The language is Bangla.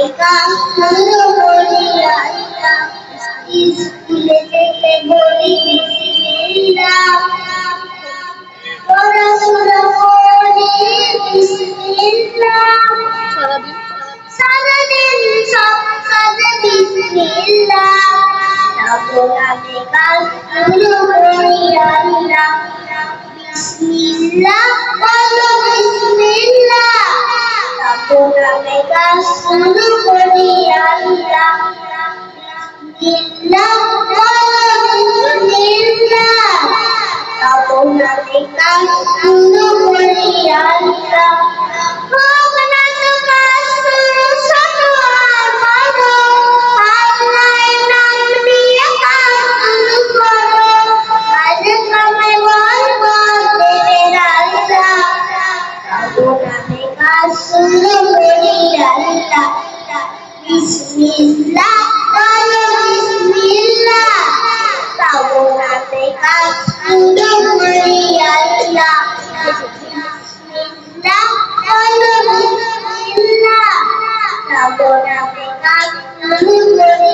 শুরু করি আল্লাহ স্কুলে যেতে বলি বিসমিল্লাহ পড়াশোনা করি বিসমিল্লাহ সারাদিন সব কাজে বিসমিল্লাহ তারপর আমি কাজ করি আল্লাহ বিসমিল্লাহ বলো কাজ শুরু করি আল্লাহ কাজ শুরু করি আল্লাহ হোক না তো কাজ শুরু ছোট আর বড়, আল্লাহর নাম নিয়ে কাজ শুরু করো। কাজে কামে বরকত দেবেন